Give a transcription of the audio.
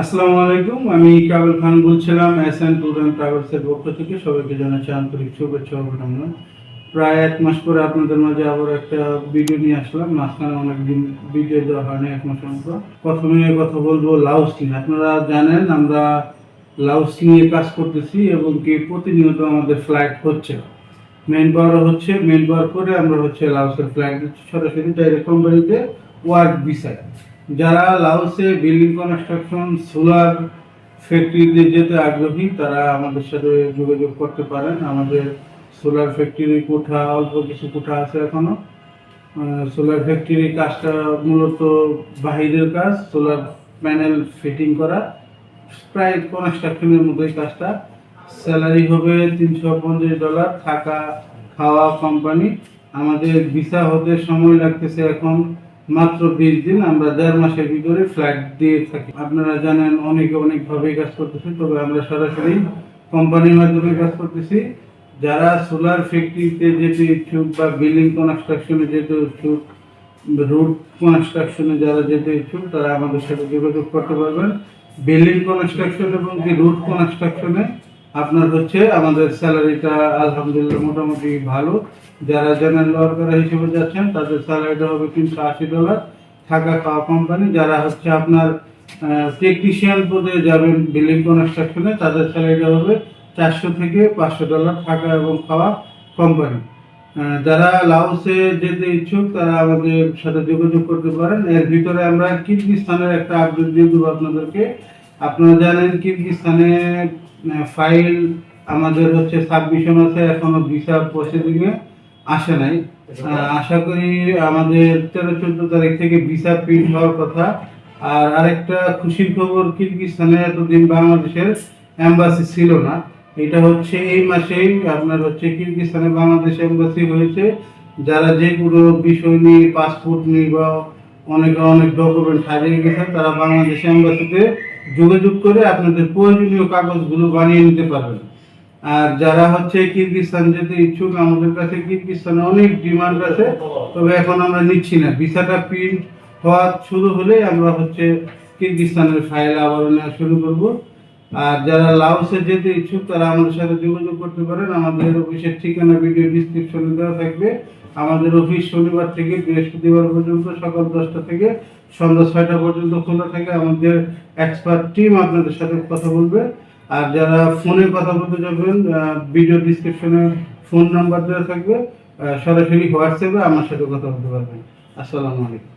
আসসালামু আলাইকুম, আমি কাবুল খান বলছিলাম এস এন ট্যুর অ্যান্ড ট্রাভেলসের পক্ষ থেকে সবাইকে জানাচ্ছি আন্তরিক শুভেচ্ছা অভিনন্দন। প্রায় এক মাস পরে আপনাদের মাঝে আবার একটা ভিডিও নিয়ে আসলাম, মাঝখানে অনেকদিন ভিডিও দেওয়া হয়নি, এক মাস মতো প্রথমে কথা বলব লাউস্টিং আপনারা জানেন, আমরা লাউস্টিং এ কাজ করতেছি এবং কি প্রতিনিয়ত আমাদের ফ্লাইট হচ্ছে। মেন পাওয়ার হচ্ছে মেন পাওয়ার করে আমরা হচ্ছে লাউসের ফ্লাইট দিচ্ছি সরাসরি ডাইরেক্ট কোম্পানিতে ওয়ার্ক ভিসায় যারা লাওসে বিল্ডিং কনস্ট্রাকশন, সোলার ফ্যাক্টরিতে যেতে আগ্রহী, তারা আমাদের সাথে যোগাযোগ করতে পারেন। আমাদের সোলার ফ্যাক্টরি কোঠা, অল্প কিছু কোঠা আছে এখনও সোলার ফ্যাক্টরি কাজটা মূলত বাহিরের কাজ, সোলার প্যানেল ফিটিং করা। প্রায় কনস্ট্রাকশনের মতোই কাজটা। স্যালারি হবে তিনশো পঞ্চাশ ডলার, থাকা খাওয়া কোম্পানি। আমাদের ভিসা হতে সময় লাগতেছে এখন মাত্র বিশ দিন আমরা দেড় মাসের ভিতরে ফ্লাইট দিয়ে থাকি। আপনারা জানেন অনেকে অনেকভাবে কাজ করতেছে, তবে আমরা সরাসরি কোম্পানির মাধ্যমে কাজ করতেছি। যারা সোলার ফ্যাক্টরিতে যেতে ইচ্ছুক বা বিল্ডিং কনস্ট্রাকশনে যেতে ইচ্ছুক রোড কনস্ট্রাকশনে যারা যেতে ইচ্ছুক তারা আমাদের সাথে যোগাযোগ করতে পারবেন। বিল্ডিং কনস্ট্রাকশন এবং কি রোড কনস্ট্রাকশনে আপনার হচ্ছে আমাদের স্যালারিটা আলহামদুলিল্লাহ মোটামুটি ভালো। যারা জেনারেল ওয়ার্কার হিসেবে যাচ্ছেন, তাদের স্যালারিটা হবে তিনশো আশি ডলার। থাকা খাওয়া কোম্পানি, যারা হচ্ছে আপনার টেকনিশিয়ান পদে যাবেন বিল্ডিং কনস্ট্রাকশনে তাদের স্যালারিটা হবে চারশো থেকে পাঁচশো ডলার থাকা এবং খাওয়া কোম্পানি। যারা লাউসে যেতে ইচ্ছুক, তারা আমাদের সাথে যোগাযোগ করতে পারেন। এর ভিতরে আমরা কিরগিস্তানের একটা আপডেট দিয়ে দেবো আপনাদেরকে। আপনারা জানেন কিরগিস্তানে ফাইল আমাদের হচ্ছে সাবমিশন আছে, এখনও ভিসা প্রসিডিংয়ে আসে নাই। আশা করি আমাদের তেরো, চোদ্দ তারিখ থেকে ভিসা প্রিন্ট হওয়ার কথা। আর আরেকটা খুশির খবর কিরগিস্তানে এতদিন বাংলাদেশের এম্বাসি ছিল না। এটা হচ্ছে এই মাসেই আপনার হচ্ছে কিরগিস্তানে বাংলাদেশ এম্বাসি হয়েছে। যারা যে কোনো বিষয় নিয়ে পাসপোর্ট নিয়ে বা অনেক অনেক ডকুমেন্ট হারিয়ে গেছে, তারা বাংলাদেশ এম্বাসিতে যোগাযোগ করে আপনাদের প্রয়োজনীয় কাগজগুলো বানিয়ে নিতে পারবেন। আর যারা হচ্ছে কিরগিস্তান যেতে ইচ্ছুক, আমাদের কাছে কিরগিস্তানে অনেক ডিমান্ড আছে, তবে এখন আমরা নিচ্ছি না। ভিসাটা প্রিন্ট হওয়া শুরু হলে আমরা হচ্ছে কিরগিস্তানের ফাইল আবার নেওয়া শুরু করব। আর যারা লাওসে যেতে ইচ্ছুক, তারা আমাদের সাথে যোগাযোগ করতে পারেন। আমাদের অফিসের ঠিকানা ভিডিও ডিসক্রিপশনে দেওয়া থাকবে। আমাদের অফিস শনিবার থেকে বৃহস্পতিবার পর্যন্ত সকাল দশটা থেকে সন্ধ্যা ছয়টা পর্যন্ত খোলা থাকে। আমাদের এক্সপার্ট টিম আপনাদের সাথে কথা বলবে। আর যারা ফোনে কথা বলতে যাবেন ভিডিও ডিসক্রিপশনে ফোন নাম্বার দেওয়া থাকবে। সরাসরি হোয়াটসঅ্যাপে আমার সাথে কথা বলতে পারবেন। আসসালামু আলাইকুম।